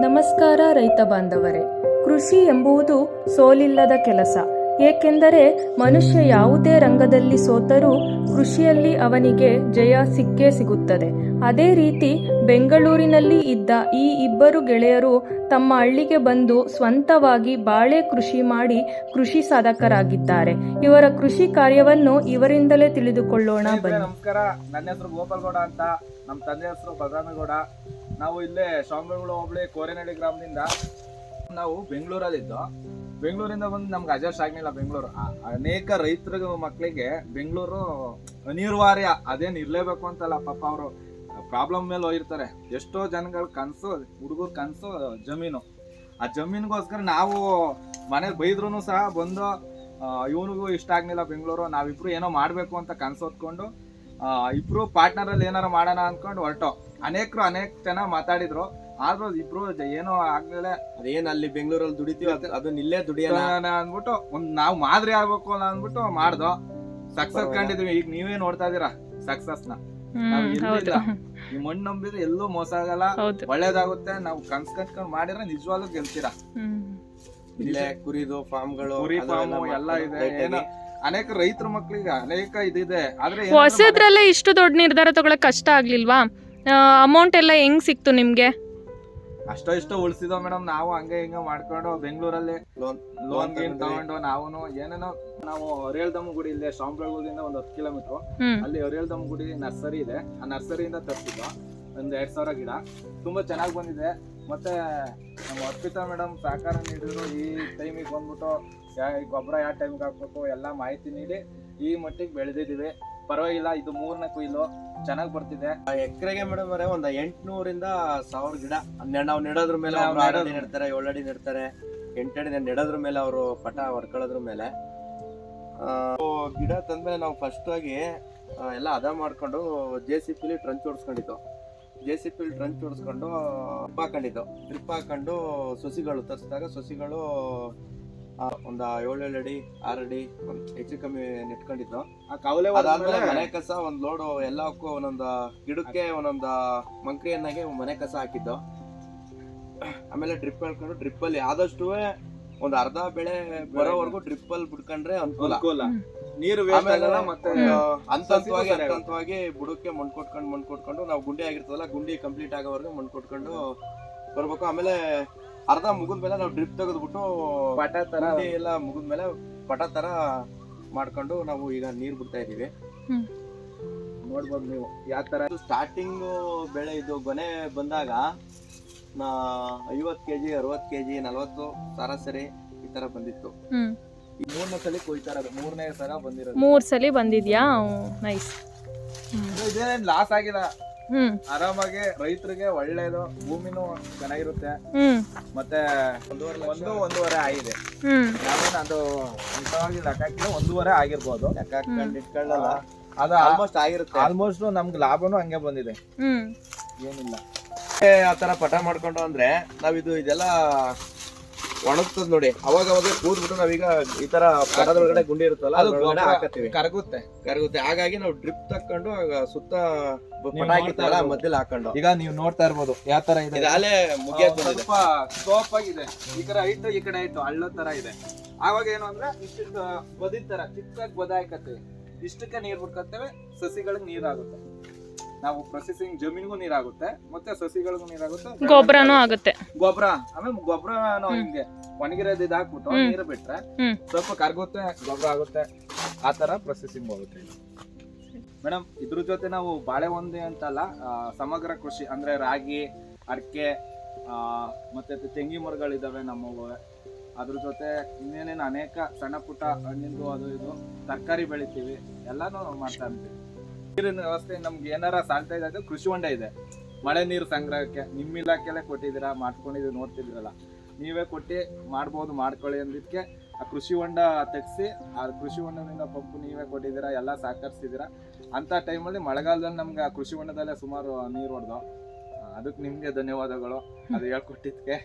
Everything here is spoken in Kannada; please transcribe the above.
ನಮಸ್ಕಾರ ರೈತ ಬಾಂಧವರೇ. ಕೃಷಿ ಎಂಬುದು ಸೋಲಿಲ್ಲದ ಕೆಲಸ. ಏಕೆಂದರೆ ಮನುಷ್ಯ ಯಾವುದೇ ರಂಗದಲ್ಲಿ ಸೋತರೂ ಕೃಷಿಯಲ್ಲಿ ಅವನಿಗೆ ಜಯ ಸಿಕ್ಕೇ ಸಿಗುತ್ತದೆ. ಅದೇ ರೀತಿ ಬೆಂಗಳೂರಿನಲ್ಲಿ ಇದ್ದ ಈ ಇಬ್ಬರು ಗೆಳೆಯರು ತಮ್ಮ ಹಳ್ಳಿಗೆ ಬಂದು ಸ್ವಂತವಾಗಿ ಬಾಳೆ ಕೃಷಿ ಮಾಡಿ ಕೃಷಿ ಸಾಧಕರಾಗಿದ್ದಾರೆ. ಇವರ ಕೃಷಿ ಕಾರ್ಯವನ್ನು ಇವರಿಂದಲೇ ತಿಳಿದುಕೊಳ್ಳೋಣ. ಬನ್ನಿ. ನಮಸ್ಕಾರ. ನನ್ನ ಹೆಸರು ಗೋಪಾಲ್ಗೌಡ ಅಂತ. ನಮ್ಮ ತಂದೆ ಹೆಸರು ಬಲರಾಮೇಗೌಡ ನಾವು ಇಲ್ಲೇ ಶಾಮಬೇಗುಳ ಹೋಬಳಿ ಕೋರೆನಹಳ್ಳಿ ಗ್ರಾಮದಿಂದ ನಾವು ಬೆಂಗಳೂರಲ್ಲಿದ್ದು. ಬೆಂಗಳೂರಿಂದ ಬಂದು ನಮ್ಗೆ ಅಡ್ಜಸ್ಟ್ ಆಗ್ಲಿಲ್ಲ ಬೆಂಗಳೂರು. ಅನೇಕ ರೈತರ ಮಕ್ಕಳಿಗೆ ಬೆಂಗಳೂರು ಅನಿವಾರ್ಯ. ಅದೇನ್ ಇರಲೇಬೇಕು ಅಂತಲ್ಲ ಪಾಪ ಅವರು. ಪ್ರಾಬ್ಲಮ್ ಮೇಲೆ ಹೋಗಿರ್ತಾರೆ. ಎಷ್ಟೋ ಜನಗಳ ಕನಸು, ಹುಡುಗರ ಕನಸು ಜಮೀನು. ಆ ಜಮೀನಿಗೋಸ್ಕರ ನಾವು ಮನೆಗೆ ಬೈದ್ರು ಸಹ ಬಂದು ಇವನಿಗೂ ಇಷ್ಟ ಆಗ್ಲಿಲ್ಲ ಬೆಂಗಳೂರು. ನಾವಿಬ್ರು ಏನೋ ಮಾಡಬೇಕು ಅಂತ ಕನ್ಸು ಹೊತ್ಕೊಂಡು ಇಬ್ರು ಪಾರ್ಟ್ನರ್ ಅಲ್ಲಿ ಏನಾರ ಮಾಡೋಣ ಅನ್ಕೊಂಡು ಹೊರಟೋ. ಅನೇಕರು ಅನೇಕ ಜನ ಮಾತಾಡಿದ್ರು. ಆದ್ರೂ ಇಬ್ರು ಏನೋ ಆಗ್ಲಿಲ್ಲ. ಅದೇನ್ ಅಲ್ಲಿ ಬೆಂಗಳೂರಲ್ಲಿ ದುಡಿತೀವಿ ಅದು ಅದನ್ನ ಇಲ್ಲೇ ದುಡಿಯೋಣ? ಅಂದ್ಬಿಟ್ಟು ಒಂದ್ ನಾವ್ ಮಾದರಿ ಆಗ್ಬೇಕು ಅಲ್ಲ ಅಂದ್ಬಿಟ್ಟು ಮಾಡ್ದೋ. ಸಕ್ಸಸ್ ಕಂಡಿದ್ವಿ. ಈಗ ನೀವೇ ನೋಡ್ತಾ ಇದೀರಾ ಸಕ್ಸಸ್ನ? ಈ ಮಣ್ಣು ನಂಬಿದ್ರೆ ಎಲ್ಲೂ ಮೋಸ ಆಗಲ್ಲ. ಒಳ್ಳೇದಾಗುತ್ತೆ. ನಾವು ಕನ್ಸ್ ಕಟ್ಕೊಂಡ್ ಮಾಡಿದ್ರೆ ನಿಜವಾಗ್ಲೂ ಗೆಲ್ತೀರಾ? ಇಲ್ಲೇ ಕುರಿದು ಫಾರ್ಮ್ಗಳು ಕುರಿ ಫಾರ್ಮ್ ಎಲ್ಲ ಇದೆ. ಏನು- ಅನೇಕ ರೈತರ ಮಕ್ಕಳಿಗೆ ಅನೇಕ ಇದಿದೆ. ಆದ್ರೆ ಏನಂದ್ರೆ ಹೊಸದ್ರಲ್ಲೇ ಇಷ್ಟು ದೊಡ್ಡ ನಿರ್ಧಾರ ತಗೊಳಕ್ ಕಷ್ಟ ಆಗ್ಲಿಲ್ವಾ? ಅಮೌಂಟ್ ಎಲ್ಲ ಹೆಂಗ್ ಸಿಕ್ತು ನಿಮ್ಗೆ? ಅಷ್ಟೋ ಇಷ್ಟೋ ಉಳಿಸಿದೋ ಮೇಡಮ್. ನಾವು ಹಂಗೆ ಹಿಂಗ ಮಾಡ್ಕೊಂಡು ಬೆಂಗಳೂರಲ್ಲಿ ಲೋನ್ ಲೋನ್ ಗೀನ್ ತಗೊಂಡು ನಾವು ಏನೇನೋ ನಾವು ಅರಿಯಲ್ದಮ್ಮ ಗುಡಿ ಇಲ್ಲೇ ಶಾಂಬ್ರಗೋದಿಂದ ಒಂದ್ ಹತ್ತು ಕಿಲೋಮೀಟರ್. ಹ್ಮ್. ಅಲ್ಲಿ ಅರಿಯಲ್ದಮ್ಮ ಗುಡಿ ನರ್ಸರಿ ಇದೆ. ಆ ನರ್ಸರಿಯಿಂದ ತರ್ಸಿದ್ದು ಒಂದ್ ಎರಡ್ ಸಾವಿರ ಗಿಡ. ತುಂಬಾ ಚೆನ್ನಾಗಿ ಬಂದಿದೆ. ಮತ್ತೆ ನಮ್ಮ ಅರ್ಪಿತಾ ಮೇಡಮ್ ಸಹಕಾರ ನೀಡಿದ್ರು. ಈ ಟೈಮಿಗೆ ಬಂದ್ಬಿಟ್ಟು ಗೊಬ್ಬರ ಯಾವ ಟೈಮಿಗೆ ಹಾಕ್ಬೇಕು ಎಲ್ಲ ಮಾಹಿತಿ ನೀಡಿ ಈ ಮಟ್ಟಿಗೆ ಬೆಳೆದಿದ್ದೀವಿ. ಪರವಾಗಿಲ್ಲ ಇದು ಮೂರನೇ ಕುಯ್ಲು. ಚೆನ್ನಾಗಿ ಬರ್ತಿದೆ. ಎಕರೆಗೆ ಮೇಡಮ್ ಅವರೇ ಒಂದು ಎಂಟ್ನೂರಿಂದ ಸಾವಿರ ಗಿಡ. ಹನ್ನೆರಡು ನಾವು ನೆಡೋದ್ರ ಮೇಲೆ ಅವರು ಆರಡಿ ಆರು ಅಡಿ. ನೆಡ್ತಾರೆ ಏಳಡಿ ಅಡಿ ನೆಡ್ತಾರೆ ಎಂಟಡಿ ನೆಡೋದ್ರ ಮೇಲೆ ಅವರು ಪಟ ಹೊರ್ಕೊಳ್ಳೋದ್ರ ಮೇಲೆ. ಆ, ಗಿಡ ತಂದ್ಮೇಲೆ ನಾವು ಫಸ್ಟ್ ಆಗಿ ಎಲ್ಲ ಅದ ಮಾಡ್ಕೊಂಡು ಜೆ ಸಿ ಪಿಲಿ ಟ್ರಂಚ್ ಹೊಡ್ಸ್ಕೊಂಡಿದ್ದು. ಜೆ ಸಿ ಪಿಲ್ ಟ್ರಂಚ್ ತೋರಿಸ್ಕೊಂಡು ಟ್ರಿಪ್ ಹಾಕೊಂಡಿದ್ದು. ಟ್ರಿಪ್ ಹಾಕೊಂಡು ಸೊಸಿಗಳು ತರಿಸಿದಾಗ ಸೊಸಿಗಳು ಒಂದ್ ಏಳೇಳು ಅಡಿ ಆರು ಅಡಿ ಹೆಚ್ಚು ಕಮ್ಮಿ ನೆಟ್ಕೊಂಡಿದ್ದು. ಆ ಕವಲೆ ಅದಾದ್ಮೇಲೆ ಮನೆ ಕಸ ಒಂದ್ ಲೋಡ್ ಎಲ್ಲಕ್ಕೂ ಒಂದೊಂದು ಗಿಡಕ್ಕೆ ಒಂದೊಂದು ಮಂಕ್ರಿಯನ್ನಾಗೆ ಮನೆ ಕಸ ಹಾಕಿದ್ದು. ಆಮೇಲೆ ಟ್ರಿಪ್ ಹೇಳ್ಕೊಂಡು ಟ್ರಿಪ್ಪಲ್ಲಿ ಆದಷ್ಟು ಒಂದ್ ಅರ್ಧ ಬೆಳೆ ಬರೋವರೆಗೂ ಡ್ರಿಪ್ ಅಲ್ಲಿ ಬಿಡ್ಕೊಂಡ್ರೆ ಅನುಕೂಲ. ಅನುಕೂಲ ನೀರು ಆಗಲ್ಲ ಮತ್ತೆ ಹಂತವಾಗಿ ಹಂತವಾಗಿ ಬುಡಕ್ಕೆ ಮಣ್ಣು ಕೊಟ್ಕೊಂಡು ಮಣ್ಣು ಕೊಟ್ಕೊಂಡು ನಾವು ಗುಂಡಿ ಆಗಿರ್ತದಲ್ಲ ಗುಂಡಿ ಕಂಪ್ಲೀಟ್ ಆಗೋವರೆಗೂ ಮಣ್ಣು ಕೊಟ್ಕೊಂಡು ಬರ್ಬೇಕು. ಆಮೇಲೆ ಅರ್ಧ ಮುಗಿದ್ಮೇಲೆ ನಾವು ಡ್ರಿಪ್ ತೆಗೆದ್ಬಿಟ್ಟು ಪಟ ತರ ಗುಂಡಿ ಎಲ್ಲ ಮುಗಿದ್ಮೇಲೆ ಪಟ ತರ ಮಾಡ್ಕೊಂಡು ನಾವು ಈಗ ನೀರ್ ಬಿಡ್ತಾ ಇದೀವಿ ನೋಡ್ಬೋದು ನೀವು. ಯಾವ ತರ? ಸ್ಟಾರ್ಟಿಂಗ್ ಬೆಳೆ ಇದು ಗೊನೆ ಬಂದಾಗ ನಾ ಐವತ್ತು ಕೆ ಜಿ ಅರವತ್ತು ಕೆ ಜಿ ನಲ್ವತ್ತು ಸರಾಸರಿ ಈ ತರ ಬಂದಿತ್ತು. ಈ ಮೂರನೇ ಸಲ ಕೊಯ್ತಾರ ಮೂರನೇ ಸಲ ಬಂದಿರೋದು. ಮೂರ್ ಸಲ ಬಂದಿದ್ಯಾ? ನೈಸ್ ಇದೇನ್ ಲಾಸ್ ಆಗಿಲ್ಲ. ಹ್ಮ್. ಆರಾಮಾಗಿ ರೈತರಿಗೆ ಒಳ್ಳೇದು ಭೂಮಿನೂ ಚೆನ್ನಾಗಿರುತ್ತೆ. ಹ್ಮ್. ಮತ್ತೆ ಒಂದೂವರೆ ಒಂದು ಒಂದೂವರೆ ಆಗಿದೆ. ಹ್ಮ್. ನಾವೇನು ಅದು ಮುಖ್ಯವಾಗಿ ಲೆಕ್ಕ ಹಾಕಿದ್ರೆ ಒಂದೂವರೆ ಆಗಿರ್ಬೋದು. ಲೆಕ್ಕ ಹಾಕೊಂಡು ಇಟ್ಕೊಳ್ಳಲ್ಲ. ಅದು ಆಲ್ಮೋಸ್ಟ್ ಆಗಿರುತ್ತೆ. ಆಲ್ಮೋಸ್ಟ್ ನಮ್ಗೆ ಲಾಭನೂ ಹಂಗೆ ಬಂದಿದೆ. ಹ್ಮ್. ಏನಿಲ್ಲ. ಆ ತರ ಪಟ ಮಾಡ್ಕೊಂಡು ಅಂದ್ರೆ ನಾವಿದು ಇದೆಲ್ಲ ಒಣಗ್ತದ್ ನೋಡಿ. ಅವಾಗ ಅವಾಗ ಕೂದ್ಬಿಟ್ಟು ನಾವೀಗ ಈ ತರ ಪಟದೊಳಗಡೆ ಗುಂಡಿ ಇರುತ್ತಲ್ಲ ಅದ್ರೊಳಗಡೆ ಹಾಕತ್ತೀವಿ. ಕರಗುತ್ತೆ. ಕರಗುತ್ತೆ. ಹಾಗಾಗಿ ನಾವು ಡ್ರಿಪ್ ತಕ್ಕೊಂಡು ಸುತ್ತ ಪಟ ಹಾಕಿತ್ತಲ್ಲ ಮಧ್ಯದಲ್ಲಿ ಹಾಕೊಂಡು. ಈಗ ನೀವು ನೋಡ್ತಾ ಇರ್ಬೋದು ಯಾವ ತರ ಇದೆ ಅಲ್ಲೇ ಮುಗಿಯಕ್ ಆ, ಬಂದಿದೆ. ಸ್ವಲ್ಪ ಸ್ಕೋಪ್ ಆಗಿದೆ. ಈ ತರ ಹೈಟ್ ಈ ಕಡೆ ಇಟ್ಟು ಹಳ್ಳ ತರ ಇದೆ. ಆವಾಗ ಏನು ಅಂದ್ರೆ ಇಷ್ಟು ಬದಿದ ತರ ಚಿಕ್ಕದಾಗಿ ಬದ ಹಾಕತ್ತೆ ಇಷ್ಟಕ್ಕೆ ನೀರ್ ಬಿಡ್ಕತ್ತೇವೆ ಸಸಿಗಳಿಗೆ ನೀರಾಗುತ್ತೆ ನಾವು ಪ್ರೊಸೆಸಿಂಗ್ ಜಮೀನಿಗೂ ನೀರಾಗುತ್ತೆ ಮತ್ತೆ ಸಸಿಗಳಿಗೂ ನೀರಾಗುತ್ತೆ. ಗೊಬ್ಬರನೂ ಆಗುತ್ತೆ. ಗೊಬ್ಬರ ಆಮೇಲೆ ಗೊಬ್ಬರ ಹಿಂಗೆ ಒಣಗಿರೋದು ಇದು ಹಾಕ್ಬಿಟ್ಟು ನೀರು ಬಿಟ್ರೆ ಸ್ವಲ್ಪ ಕರ್ಗುತ್ತೆ ಗೊಬ್ಬರ ಆಗುತ್ತೆ ಆ ತರ ಪ್ರೊಸೆಸಿಂಗ್ ಹೋಗುತ್ತೆ ಮೇಡಮ್ ಇದ್ರ ಜೊತೆ ನಾವು ಬಾಳೆ ಒಂದೇ ಅಂತಲ್ಲ ಸಮಗ್ರ ಕೃಷಿ ಅಂದ್ರೆ ರಾಗಿ ಅಡಿಕೆ ಮತ್ತೆ ತೆಂಗಿ ಮರಗಳಿದಾವೆ ನಮ್ಮವು. ಅದ್ರ ಜೊತೆ ಇನ್ನೇನೇನು ಅನೇಕ ಸಣ್ಣ ಪುಟ್ಟ ಹಣ್ಣಿಂದು ಅದು ಇದು ತರಕಾರಿ ಬೆಳಿತೀವಿ ಎಲ್ಲಾನು ಮಾಡ್ತಾ ಇರ್ತೀವಿ ನೀರಿನ ವ್ಯವಸ್ಥೆ ನಮ್ಗೆ ಏನಾರ ಸಾಲ್ತಾ ಇದೆ ಕೃಷಿ ಹೊಂಡ ಇದೆ. ಮಳೆ ನೀರು ಸಂಗ್ರಹಕ್ಕೆ ನಿಮ್ಮ ಇಲಾಖೆಲ್ಲೇ ಕೊಟ್ಟಿದ್ದೀರಾ? ಮಾಡ್ಕೊಂಡಿದ್ದು ನೋಡ್ತಿದ್ದೀರಲ್ಲ. ನೀವೇ ಕೊಟ್ಟು ಮಾಡ್ಬೋದು ಮಾಡ್ಕೊಳ್ಳಿ ಅಂದಿದ್ದಕ್ಕೆ ಆ ಕೃಷಿ ಹೊಂಡ ತೆಗ್ಸಿ ಆ ಕೃಷಿ ಹೊಂಡದಿಂದ ಪಂಪು ನೀವೇ ಕೊಟ್ಟಿದ್ದೀರಾ? ಎಲ್ಲ ಸಹಕರಿಸಿದ್ದೀರಾ ಅಂಥ ಟೈಮಲ್ಲಿ ಮಳೆಗಾಲದಲ್ಲಿ ನಮ್ಗೆ ಆ ಕೃಷಿ ಹೊಂಡದಲ್ಲೇ ಸುಮಾರು ನೀರು ಹೊಡೆದು ಅದಕ್ಕೆ ನಿಮಗೆ ಧನ್ಯವಾದಗಳು. ಅದು ಹೇಳ್ಕೊಟ್ಟಿದ್ದಕ್ಕೆ.